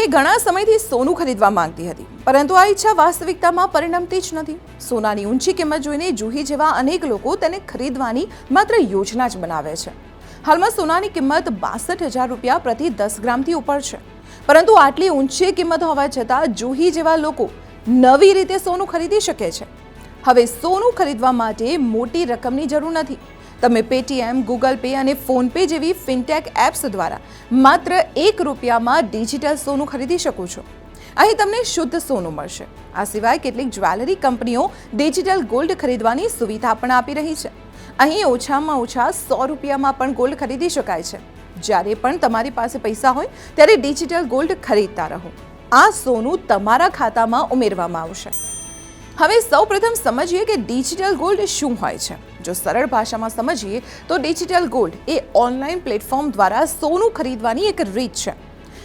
જુહી ઘણા સમયથી સોનું ખરીદવા માંગતી હતી, પરંતુ આ ઈચ્છા વાસ્તવિકતામાં પરિણમતી જ નથી. સોનાની ઊંચી કિંમત જોઈને જુહી જેવા અનેક લોકો તેને ખરીદવાની માત્ર યોજના જ બનાવે છે. હાલમાં સોનાની કિંમત બાસઠ હજાર રૂપિયા પ્રતિ દસ ગ્રામથી ઉપર છે. પરંતુ આટલી ઊંચી કિંમત હોવા છતાં જુહી જેવા લોકો નવી રીતે સોનું ખરીદી શકે છે. હવે સોનું ખરીદવા માટે મોટી રકમની જરૂર નથી. તમે પેટીએમ ગૂગલ પે અને ફોનપે જેવી ફિનટેક એપ્સ દ્વારા માત્ર એક રૂપિયામાં ડિજિટલ સોનું ખરીદી શકો છો. અહીં તમને શુદ્ધ સોનું મળશે. આ સિવાય કેટલીક જ્વેલરી કંપનીઓ ડિજિટલ ગોલ્ડ ખરીદવાની સુવિધા પણ આપી રહી છે. અહીં ઓછામાં ઓછા સો રૂપિયામાં પણ ગોલ્ડ ખરીદી શકાય છે. જ્યારે પણ તમારી પાસે પૈસા હોય, ત્યારે ડિજિટલ ગોલ્ડ ખરીદતા રહો. આ સોનું તમારા ખાતામાં ઉમેરવામાં આવશે. હવે સૌપ્રથમ સમજીએ કે ડિજિટલ ગોલ્ડ શું હોય છે. જો સરળ ભાષામાં સમજીએ તો ડિજિટલ ગોલ્ડ એ ઓનલાઈન પ્લેટફોર્મ દ્વારા સોનું ખરીદવાની એક રીત છે.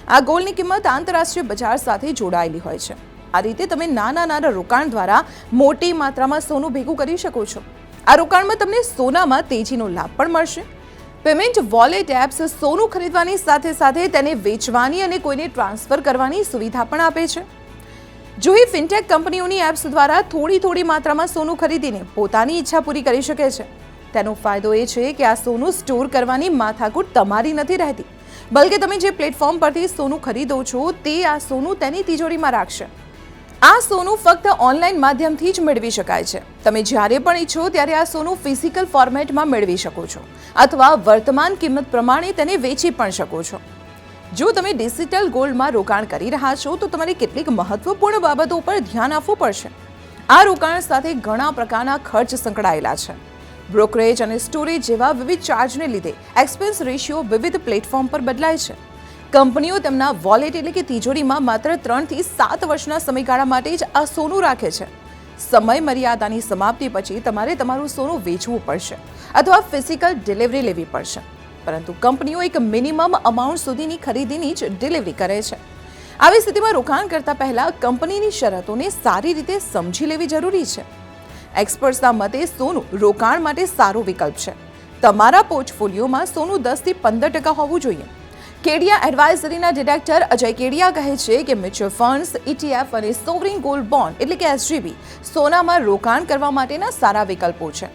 આ ગોલ્ડની કિંમત આંતરરાષ્ટ્રીય બજાર સાથે જોડાયેલી હોય છે. આ રીતે તમે નાના નાના રોકાણ દ્વારા મોટી માત્રામાં સોનું ભેગું કરી શકો છો. આ રોકાણમાં તમને સોનામાં તેજીનો લાભ પણ મળશે. પેમેન્ટ વોલેટ એપ્સ સોનું ખરીદવાની સાથે સાથે તેને વેચવાની અને કોઈને ટ્રાન્સફર કરવાની સુવિધા પણ આપે છે. જુહી ફિનટેક કંપનીઓની એપ્સ દ્વારા થોડી થોડી માત્રામાં સોનું ખરીદીને પોતાની ઈચ્છા પૂરી કરી શકે છે. તેનો ફાયદો એ છે કે આ સોનું સ્ટોર કરવાની માથાકૂટ તમારી નથી રહેતી. બલકે તમે જે પ્લેટફોર્મ પરથી સોનું ખરીદો છો તે આ સોનું તેની તિજોરીમાં રાખશે. આ સોનું ફક્ત ઓનલાઈન માધ્યમથી જ મેળવી શકાય છે. તમે જ્યારે પણ ઈચ્છો ત્યારે આ સોનું ફિઝિકલ ફોર્મેટમાં મેળવી શકો છો. અથવા વર્તમાન કિંમત પ્રમાણે તેને વેચી પણ શકો છો. જો તમે ડિજિટલ ગોલ્ડમાં રોકાણ કરી રહ્યા છો, તો તમારે કેટલીક મહત્વપૂર્ણ બાબતો પર ધ્યાન આપવું પડશે. આ રોકાણ સાથે ઘણા પ્રકારના ખર્ચ સંકળાયેલા છે. બ્રોકરેજ અને સ્ટોરેજ જેવા વિવિધ ચાર્જને લીધે એક્સપેન્સ રેશિયો વિવિધ પ્લેટફોર્મ પર બદલાય છે. કંપનીઓ તેમના વોલેટ એટલે કે તિજોરીમાં માત્ર ત્રણથી સાત વર્ષના સમયગાળા માટે જ આ સોનું રાખે છે. સમય મર્યાદાની સમાપ્તિ પછી તમારે તમારું સોનું વેચવું પડશે અથવા ફિઝિકલ ડિલિવરી લેવી પડશે. પરંતુ કંપનીઓ એક મિનિમમ અમાઉન્ટ સુધીની ખરીદીની જ ડિલિવરી કરે છે. આવી સ્થિતિમાં રોકાણ કરતા પહેલા કંપનીની શરતોને સારી રીતે સમજી લેવી જરૂરી છે. એક્સપર્ટ્સના મતે સોનું રોકાણ માટે સારો વિકલ્પ છે. તમારા પોર્ટફોલિયોમાં સોનું દસથી પંદર ટકા હોવું જોઈએ. કેડિયા એડવાઇઝરીના ડિરેક્ટર અજય કેડિયા કહે છે કે મ્યુચ્યુઅલ ફંડ્સ ઇટીએફ અને સોવરિંગ ગોલ્ડ બોન્ડ એટલે કે એસજીબી સોનામાં રોકાણ કરવા માટેના સારા વિકલ્પો છે.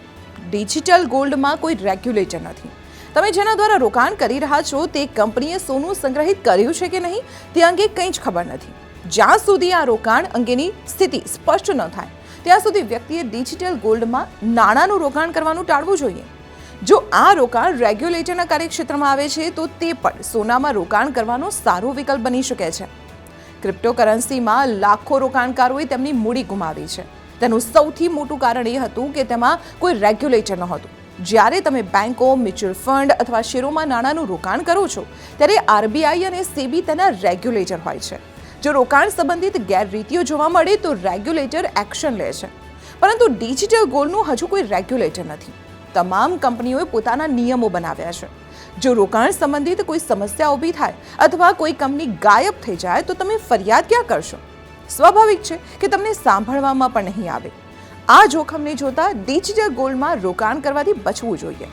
ડિજિટલ ગોલ્ડમાં કોઈ રેગ્યુલેટર નથી. તમે જેના દ્વારા રોકાણ કરી રહ્યા છો તે કંપનીએ સોનું સંગ્રહિત કર્યું છે કે નહીં તે અંગે કંઈ જ ખબર નથી. જ્યાં સુધી આ રોકાણ અંગેની સ્થિતિ સ્પષ્ટ ન થાય, ત્યાં સુધી વ્યક્તિએ ડિજિટલ ગોલ્ડમાં નાણાંનું રોકાણ કરવાનું ટાળવું જોઈએ. જો આ રોકાણ રેગ્યુલેટરના કાર્યક્ષેત્રમાં આવે છે, તો તે પણ સોનામાં રોકાણ કરવાનો સારો વિકલ્પ બની શકે છે. ક્રિપ્ટોકરન્સીમાં લાખો રોકાણકારોએ તેમની મૂડી ગુમાવી છે. તેનું સૌથી મોટું કારણ એ હતું કે તેમાં કોઈ રેગ્યુલેટર નહોતું. જ્યારે તમે બેન્કો મ્યુચ્યુઅલ ફંડ અથવા શેરોમાં નાણાંનું રોકાણ કરો છો, ત્યારે આરબીઆઈ અને સેબી તેના રેગ્યુલેટર હોય છે. જો રોકાણ સંબંધિત ગેરરીતિઓ જોવા મળે, તો રેગ્યુલેટર એક્શન લે છે. પરંતુ ડિજિટલ ગોલ્ડનું હજુ કોઈ રેગ્યુલેટર નથી. તમામ કંપનીઓએ પોતાના નિયમો બનાવ્યા છે. જો રોકાણ સંબંધિત કોઈ સમસ્યા ઊભી થાય અથવા કોઈ કંપની ગાયબ થઈ જાય, તો તમે ફરિયાદ ક્યાં કરશો? સ્વાભાવિક છે કે તમને સાંભળવામાં પણ નહીં આવે. આ જોખમને જોતા ડિજિટલ ગોલ્ડમાં રોકાણ કરવાથી બચવું જોઈએ.